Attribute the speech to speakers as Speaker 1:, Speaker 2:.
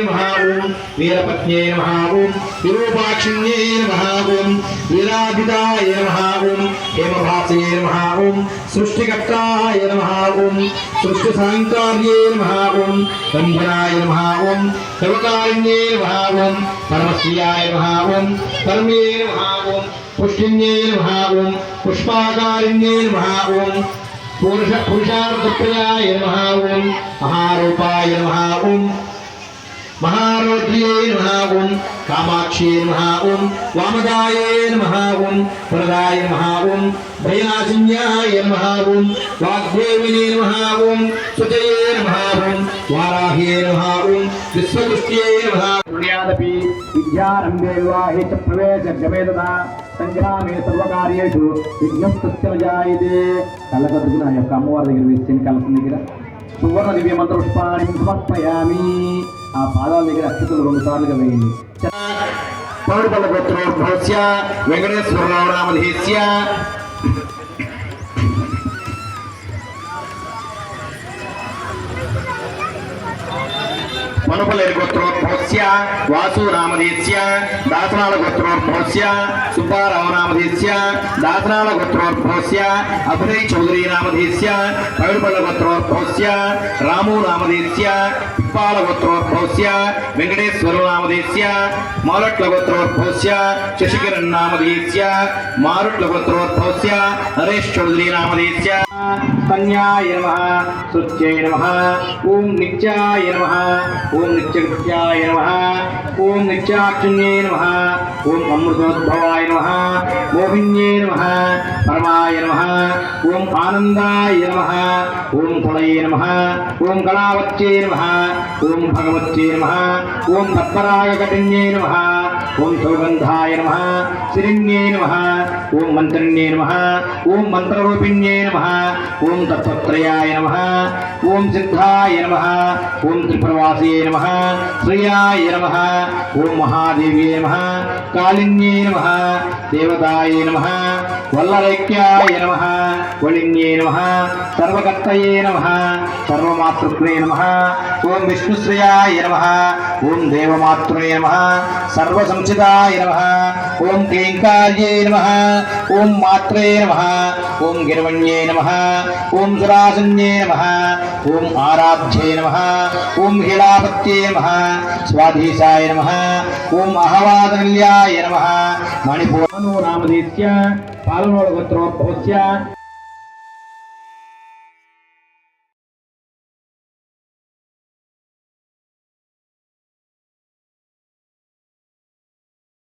Speaker 1: నమః ఓం వీరపత్న్యై నమః ఓం విరూపాక్షిణ్యై నమః ఓం వీరాభిదాయ నమః ఓం హేమభాసే నమః ఓం సృష్టికర్తాయ నమః ఓం సృష్టి సాంకార్యే నమః ఓం బంధనాయ నమః ఓం సర్వకారిణ్యే నమః ఓం పరమశ్రియాయ నమః ఓం పరమే నమః ఓం పుష్టిన్యే నమః ఓం పుష్పాకారిణ్యే నమః ఓం పురుష పురుషార్థప్రయాయ నమః ఓం మహారూపాయ నమః ఓం మహారోద్ర్యే నమః ఓం కామాక్ష్యే నమః ఓం వామదాయ నమః ఓం వరదాయ నమః ఓం భయనాశిన్యాయ నమః ఓం వాగ్దేవినే నమః ఓం సుజయే నమః ఓం వారాహ్యే నమః ఓం విశ్వదృష్ట్యే నమః
Speaker 2: పుణ్యాదపి విద్యారంభే వివాహే చ ప్రవేశమే తదా సంగ్రామే సర్వకార్యేషు విఘ్నస్తస్య జాయతే కళ్ళకద్దుకుని ఆ యొక్క అమ్మవారి దగ్గర వేసి కలసం దగ్గర సువర్ణ దివ్య మంత్ర పుష్పాన్ని సమర్పయామి ఆ పాదాల దగ్గర అక్షతులు రెండు సార్లుగా వేయండి
Speaker 1: పౌరుపల్ల గోత్రోద్భవస్య వెంకటేశ్వరరావు నామధేస్య మనుపల్లి గోత్రోద్భవస్య వాసు నామధేస్య దాసనాల గోత్రోద్భవస్య సుబ్బారావు నామధేస్య దాసనాల గోత్రోద్భవస్య అభినయ్ చౌదరి నామధేస్య పౌరుపల్ల గోత్రోద్భవస్య రాము నామధేస్య పిప్పాల గోత్రోద్భవస్య వెంకటేశ్వర నామధేస్య మాలట్ల గోత్రోద్భవస్య శశికిరణ్ నామధేస్య మారుట్ల గోత్రోద్భవస్య నరేష్ చౌదరి నామధేస్య
Speaker 2: కన్యాయ నమ శృత్యై నమ ఓం నిత్యాయ నమ ఓం నిత్యకృత్యాయ నమ ఓం నిత్యాక్షిణ్యై నమ ఓం అమృతోద్భవాయ నమ మోహిన్యై నమ పరమాయ నమ ఓం ఆనందాయ నమ ఓం కులయే నమ ఓం కళావత్యై నమ ఓం భగవత్యై నమ ఓం తత్పరాయ కఠిన్యై నమ. ఓం సౌగంధాయ నమ శిరిణ్యై నమ ఓం మంత్రిణ్యై నమ ఓం మంత్రరూపిణ్యై నమ ఓం తత్వత్రయాయ నమ ఓం సిద్ధాయ నమ ఓం త్రిప్రవాసే నమ శ్రియాయ నమ ఓం మహాదేవ్యే నమ కాళిన్యే నమ దేవతాయ నమ వల్లరైక్యాయ నమ వళిన్యే నమ సర్వకర్తయే నమ సర్వమాతృత్వే నమ ఓం విష్ణుశ్రియాయ నమ ఓం దేవమాతృనే నమ సర్వసంసిదాయ నమ ఓం క్లీంకార్యే నమ ఓం మాత్రే నమ ఓం గిరవణ్యే నమ ఓం సురాసన్యే నమ ఓం ఆరాధ్యే నమ ఓం హిళాపత్యే నమ స్వాధీశాయ నమ ఓం అహవాదనల్యాయ నమ మణిపూర్ణో నామధేస్య పాలనోడ గోత్రోద్భవస్య